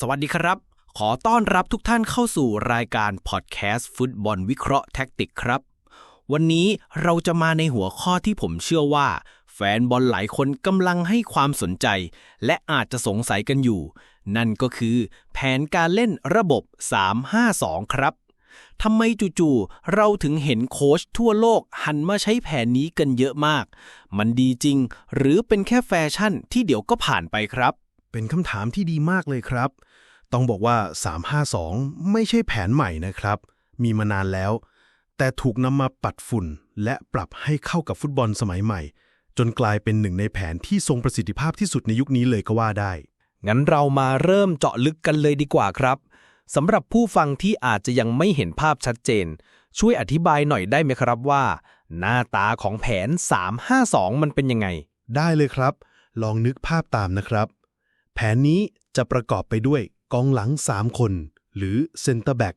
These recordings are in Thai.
สวัสดีครับ ขอต้อนรับทุกท่านเข้าสู่รายการพอดแคสต์ฟุตบอลวิเคราะห์แท็กติกครับ วันนี้เราจะมาในหัวข้อที่ผมเชื่อว่า แฟนบอลหลายคนกำลังให้ความสนใจ และอาจจะสงสัยกันอยู่ นั่นก็คือแผนการเล่นระบบ 352 ครับทำไมจู่ๆเราถึงเห็นโค้ชทั่วโลกหันมาใช้แผนนี้กันเยอะมาก มันดีจริง หรือเป็นแค่แฟชั่นที่เดี๋ยวก็ผ่านไปครับ เป็นคำถามที่ดีมากเลยครับ ต้องบอกว่า 352 ไม่ใช่แผนใหม่นะครับ มีมานานแล้ว แต่ถูกนำมาปัดฝุ่น และปรับให้เข้ากับฟุตบอลสมัยใหม่ จนกลายเป็นหนึ่งในแผนที่ทรงประสิทธิภาพที่สุดในยุคนี้เลยก็ว่าได้ งั้นเรามาเริ่มเจาะลึกกันเลยดีกว่าครับสำหรับผู้ฟังที่อาจจะยังไม่เห็นภาพชัดเจน ช่วยอธิบายหน่อยได้ไหมครับว่า หน้าตาของแผน 352 มันเป็นยังไง ได้เลยครับ ลองนึกภาพตามนะครับ แผนนี้จะประกอบไปด้วย กองหลัง 3 คน หรือเซนเตอร์แบ็ก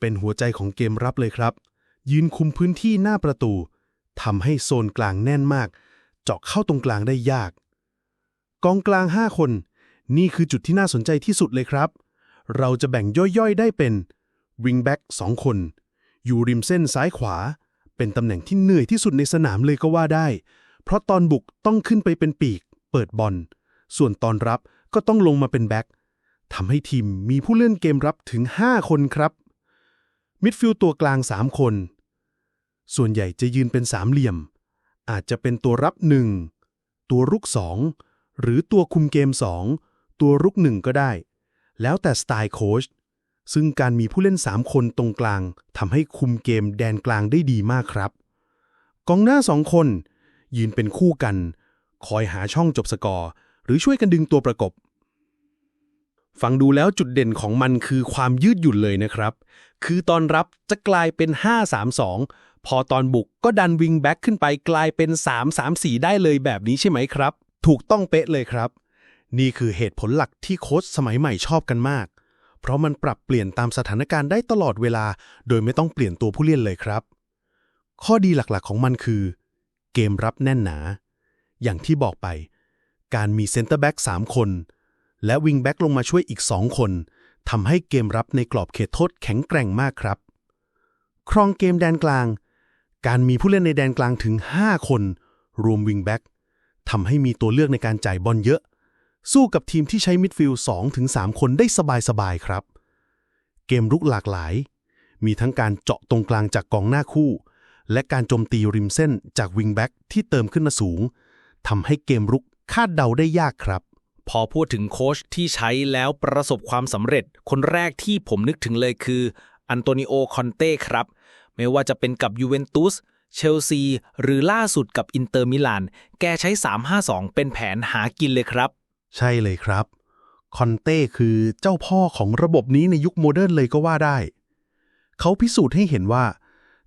เป็นหัวใจของเกมรับเลยครับ ยืนคุมพื้นที่หน้าประตูทำให้โซนกลางแน่นมาก เจาะเข้าตรงกลางได้ยาก กองกลาง 5 คน นี่คือจุดที่น่าสนใจที่สุดเลยครับ เราจะแบ่งย่อยๆได้เป็นวิงแบ็กสองคน อยู่ริมเส้นซ้ายขวา เป็นตำแหน่งที่เหนื่อยที่สุดในสนามเลยก็ว่าได้ เพราะตอนบุกต้องขึ้นไปเป็นปีก เปิดบอลส่วนตอนรับก็ต้องลงมาเป็นแบ็ค ทำให้ทีมมีผู้เล่นเกมรับถึง 5 คนครับ มิดฟิลด์ตัวกลาง 3 คน ส่วนใหญ่จะยืนเป็นสามเหลี่ยม อาจจะเป็นตัวรับ 1 ตัวรุก 2 หรือตัวคุมเกม 2 ตัวรุก 1 ก็ได้ แล้วแต่สไตล์โค้ชซึ่งการมีผู้เล่น 3 คนตรงกลางทำให้คุมเกมแดนกลางได้ดีมากครับ กองหน้า 2 คน ยืนเป็นคู่กัน คอยหาช่องจบสกอร์ หรือช่วยกันดึงตัวประกบ ฟังดูแล้วจุดเด่นของมันคือความยืดหยุ่นเลยนะครับ คือตอนรับจะกลายเป็น 5-3-2 พอตอนบุกก็ดันวิงแบ็กขึ้นไปกลายเป็น 3-3-4 ได้เลยแบบนี้ใช่ไหมครับ ถูกต้องเป๊ะเลยครับ นี่คือเหตุผลหลักที่โค้ชสมัยใหม่ชอบกันมาก เพราะมันปรับเปลี่ยนตามสถานการณ์ได้ตลอดเวลา โดยไม่ต้องเปลี่ยนตัวผู้เล่นเลยครับ ข้อดีหลักๆของมันคือ เกมรับแน่นหนา อย่างที่บอกไป การมีเซนเตอร์แบ็ก3คน และวิงแบ็กลงมาช่วยอีก 2 คนทำให้เกมรับในกรอบเขตโทษแข็งแกร่งมากครับ ครองเกมแดนกลาง การมีผู้เล่นในแดนกลางถึง 5 คน รวมวิงแบ็กทำให้มีตัวเลือกในการจ่ายบอลเยอะ สู้กับทีมที่ใช้มิดฟิลด์2-3คนได้สบายๆครับ เกมรุกหลากหลาย มีทั้งการเจาะตรงกลางจากกองหน้าคู่ และการโจมตีริมเส้นจากวิงแบ็กที่เติมขึ้นมาสูงทำให้เกมรุกคาดเดาได้ยากครับ พอพูดถึงโค้ชที่ใช้แล้วประสบความสำเร็จ คนแรกที่ผมนึกถึงเลยคืออันโตนิโอ คอนเต้ครับ ไม่ว่าจะเป็นกับยูเวนตุสเชลซี หรือล่าสุดกับอินเตอร์มิลาน แกใช้ 352 เป็นแผนหากินเลยครับ ใช่เลยครับ คอนเต้คือเจ้าพ่อของระบบนี้ในยุคโมเดิร์นเลยก็ว่าได้ เขาพิสูจน์ให้เห็นว่า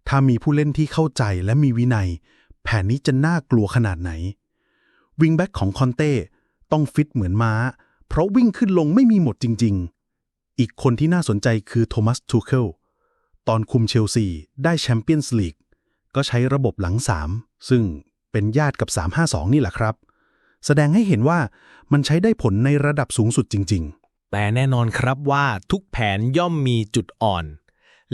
ถ้ามีผู้เล่นที่เข้าใจและมีวินัย แผนนี้จะน่ากลัวขนาดไหน วิงแบ็กของคอนเต้ ต้องฟิตเหมือนม้า เพราะวิ่งขึ้นลงไม่มีหมดจริง ๆ อีกคนที่น่าสนใจคือโทมัสทูเคิลตอนคุมเชลซีได้แชมเปี้ยนส์ลีกก็ใช้ระบบหลัง3ซึ่งเป็นญาติกับ 352 นี่แหละครับ แสดงให้เห็นว่ามันใช้ได้ผลในระดับสูงสุดจริง ๆ แต่แน่นอนครับว่าทุกแผนย่อมมีจุดอ่อน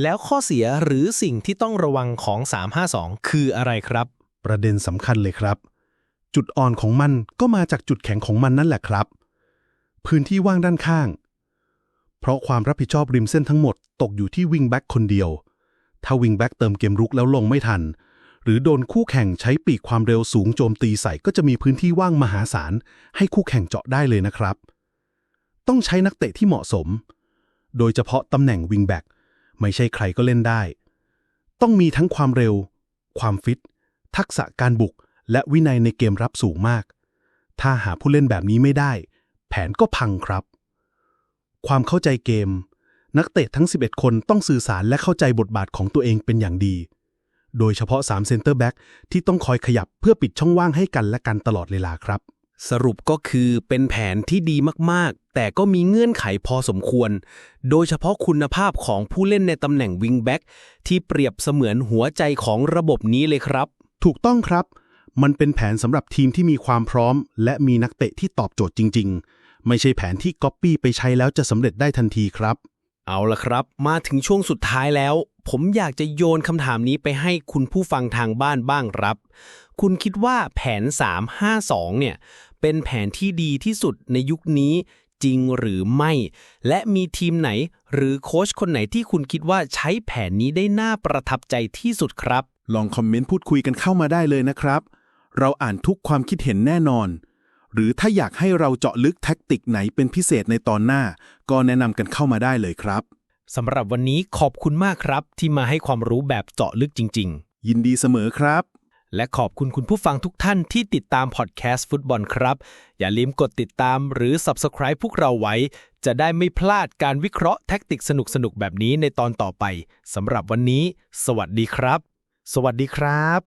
แล้วข้อเสียหรือสิ่งที่ต้องระวังของ 352 คืออะไรครับ ประเด็นสำคัญเลยครับ จุดอ่อนของมันก็มาจากจุดแข็งของมันนั่นแหละครับ พื้นที่ว่างด้านข้าง เพราะความรับผิดชอบริมเส้นทั้งหมดตกอยู่ที่วิงแบ็กคนเดียว ถ้าวิงแบ็กเติมเกมรุกแล้วลงไม่ทัน หรือโดนคู่แข่งใช้ปีกความเร็วสูงโจมตีใส่ก็จะมีพื้นที่ว่างมหาศาล ให้คู่แข่งเจาะได้เลยนะครับ ต้องใช้นักเตะที่เหมาะสม โดยเฉพาะตำแหน่งวิงแบ็กไม่ใช่ใครก็เล่นได้ ต้องมีทั้งความเร็ว ความฟิต ทักษะการบุก และวินัยในเกมรับสูงมาก ถ้าหาผู้เล่นแบบนี้ไม่ได้ แผนก็พังครับ ความเข้าใจเกม นักเตะทั้ง 11 คนต้องสื่อสารและเข้าใจบทบาทของตัวเองเป็นอย่างดี โดยเฉพาะ3เซนเตอร์แบ็กที่ต้องคอยขยับเพื่อปิดช่องว่างให้กันและกันตลอดเวลาครับสรุปก็คือเป็นแผนที่ดีมากๆ แต่ก็มีเงื่อนไขพอสมควร โดยเฉพาะคุณภาพของผู้เล่นในตำแหน่งวิงแบ็กที่เปรียบเสมือนหัวใจของระบบนี้เลยครับ ถูกต้องครับ มันเป็นแผนสำหรับทีมที่มีความพร้อม และมีนักเตะที่ตอบโจทย์จริงไม่ใช่แผนที่ก๊อปปี้ไปใช้แล้วจะสำเร็จได้ทันทีครับ เอาละครับ มาถึงช่วงสุดท้ายแล้ว ผมอยากจะโยนคำถามนี้ไปให้คุณผู้ฟังทางบ้านบ้างครับ คุณคิดว่าแผน 352 เนี่ย เป็นแผนที่ดีที่สุดในยุคนี้จริงหรือไม่ และมีทีมไหน หรือโค้ชคนไหนที่คุณคิดว่าใช้แผนนี้ได้น่าประทับใจที่สุดครับ ลองคอมเมนต์พูดคุยกันเข้ามาได้เลยนะครับ เราอ่านทุกความคิดเห็นแน่นอน หรือถ้าอยากให้เราเจาะลึกแท็กติกไหนเป็นพิเศษในตอนหน้า ก็แนะนำกันเข้ามาได้เลยครับสำหรับวันนี้ขอบคุณมากครับ ที่มาให้ความรู้แบบเจาะลึกจริง ๆ ยินดีเสมอครับ และขอบคุณคุณผู้ฟังทุกท่านที่ติดตามพอดแคสต์ฟุตบอลครับ อย่าลืมกดติดตามหรือ Subscribe พวกเราไว้ จะได้ไม่พลาดการวิเคราะห์แท็กติกสนุกๆแบบนี้ในตอนต่อไปสำหรับวันนี้ สวัสดีครับ สวัสดีครับ